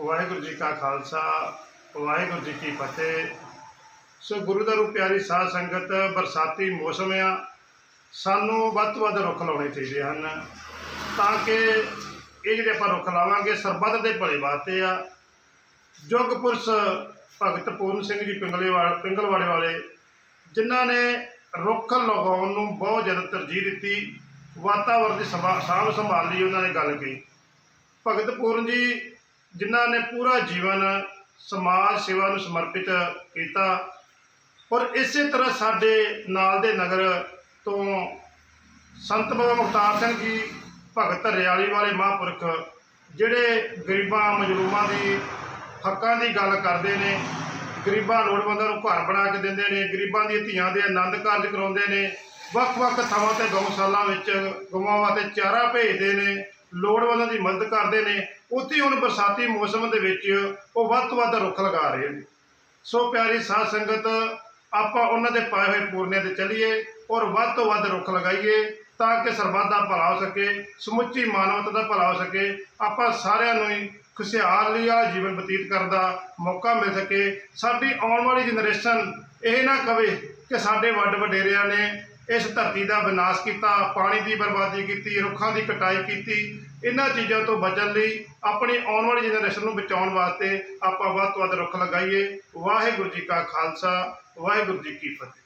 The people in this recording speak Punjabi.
ਵਾਹਿਗੁਰੂ ਜੀ ਕਾ ਖਾਲਸਾ, ਵਾਹਿਗੁਰੂ ਜੀ ਕੀ ਫਤਿਹ। ਸੋ ਗੁਰੂ ਦਾ ਰੂਪ ਪਿਆਰੀ ਸਾਧ ਸੰਗਤ, ਬਰਸਾਤੀ ਮੌਸਮ ਆ, ਸਾਨੂੰ ਵੱਧ ਤੋਂ ਵੱਧ ਰੁੱਖ ਲਾਉਣੇ ਚਾਹੀਦੇ ਹਨ। ਤਾਂ ਕਿ ਇਹ ਜਿਹੜੇ ਆਪਾਂ ਰੁੱਖ ਲਾਵਾਂਗੇ, ਸਰਬੱਤ ਦੇ ਭਲੇ ਵਾਸਤੇ ਆ। ਯੁੱਗ ਪੁਰਸ਼ ਭਗਤ ਪੂਰਨ ਸਿੰਘ ਜੀ ਪਿੰਗਲੇਵਾਲ, ਪਿੰਗਲਵਾੜੇ ਵਾਲੇ, ਜਿਨ੍ਹਾਂ ਨੇ ਰੁੱਖ ਲਗਾਉਣ ਨੂੰ ਬਹੁਤ ਜ਼ਿਆਦਾ ਤਰਜੀਹ ਦਿੱਤੀ ਵਾਤਾਵਰਣ ਦੀ ਸੰਭਾ- ਸਾਂਭ ਸੰਭਾਲ ਲਈ ਉਹਨਾਂ ਨੇ ਗੱਲ ਕਹੀ। ਭਗਤ ਪੂਰਨ ਜੀ ਜਿਨ੍ਹਾਂ ਨੇ ਪੂਰਾ ਜੀਵਨ ਸਮਾਜ ਸੇਵਾ ਨੂੰ ਸਮਰਪਿਤ ਕੀਤਾ ਔਰ ਇਸੇ ਤਰ੍ਹਾਂ ਸਾਡੇ ਨਾਲ ਦੇ ਨਗਰ ਤੋਂ ਸੰਤ ਬਾਬਾ ਮੁਖਤਾਰ ਸਿੰਘ ਜੀ, ਭਗਤ ਰਿਆਲੀ ਵਾਲੇ ਮਹਾਂਪੁਰਖ, ਜਿਹੜੇ ਗਰੀਬਾਂ, ਮਜਲੂਮਾਂ ਦੀ ਹੱਕਾਂ ਦੀ ਗੱਲ ਕਰਦੇ ਨੇ, ਗਰੀਬਾਂ ਲੋੜਵੰਦਾਂ ਨੂੰ ਘਰ ਬਣਾ ਕੇ ਦਿੰਦੇ ਨੇ, ਗਰੀਬਾਂ ਦੀਆਂ ਧੀਆਂ ਦੇ ਆਨੰਦ ਕਾਰਜ ਕਰਾਉਂਦੇ ਨੇ, ਵੱਖ-ਵੱਖ ਥਾਵਾਂ ਤੇ ਗਊਸ਼ਾਲਾ ਵਿੱਚ, ਗਊਆਂ ਵਾਸਤੇ ਚਾਰਾ ਭੇਜਦੇ ਨੇ ਲੋੜਵੰਦਾਂ ਦੀ ਮਦਦ ਕਰਦੇ ਨੇ, ਉੱਥੇ ਹੁਣ ਬਰਸਾਤੀ ਮੌਸਮ ਦੇ ਵਿੱਚ ਉਹ ਵੱਧ ਤੋਂ ਵੱਧ ਰੁੱਖ ਲਗਾ ਰਹੇ ਨੇ। ਸੋ ਪਿਆਰੀ ਸਾਧ ਸੰਗਤ, ਆਪਾਂ ਉਹਨਾਂ ਦੇ ਪਾਏ ਹੋਏ ਪੂਰਨਿਆਂ ਤੇ ਚੱਲੀਏ ਔਰ ਵੱਧ ਤੋਂ ਵੱਧ ਰੁੱਖ ਲਗਾਈਏ ਤਾਂ ਕਿ ਸਰਬੱਤ ਦਾ ਭਲਾ ਹੋ ਸਕੇ, ਸਮੁੱਚੀ ਮਾਨਵਤਾ ਦਾ ਭਲਾ ਹੋ ਸਕੇ, ਆਪਾਂ ਸਾਰਿਆਂ ਨੂੰ ਹੀ ਖੁਸ਼ਹਾਲੀ ਵਾਲਾ ਜੀਵਨ ਬਤੀਤ ਕਰਨ ਦਾ ਮੌਕਾ ਮਿਲ ਸਕੇ। ਸਾਡੀ ਆਉਣ ਵਾਲੀ ਜਨਰੇਸ਼ਨ ਇਹ ਨਾ ਕਵੇ ਕਿ ਸਾਡੇ ਵੱਡ ਵਡੇਰਿਆਂ ਨੇ ਇਸ ਧਰਤੀ ਦਾ ਵਿਨਾਸ਼ ਕੀਤਾ, ਪਾਣੀ ਦੀ ਬਰਬਾਦੀ ਕੀਤੀ, ਰੁੱਖਾਂ ਦੀ ਕਟਾਈ ਕੀਤੀ, ਇਹਨਾਂ ਚੀਜ਼ਾਂ ਤੋਂ ਬਚਣ ਲਈ ਆਪਣੀ ਆਉਣ ਵਾਲੀ ਜਨਰੇਸ਼ਨ ਨੂੰ ਬਚਾਉਣ ਵਾਸਤੇ ਆਪਾਂ ਵੱਧ ਤੋਂ ਵੱਧ ਰੁੱਖ ਲਗਾਈਏ। ਵਾਹਿਗੁਰੂ ਜੀ ਕਾ ਖਾਲਸਾ, ਵਾਹਿਗੁਰੂ ਜੀ ਕੀ ਫਤਿਹ।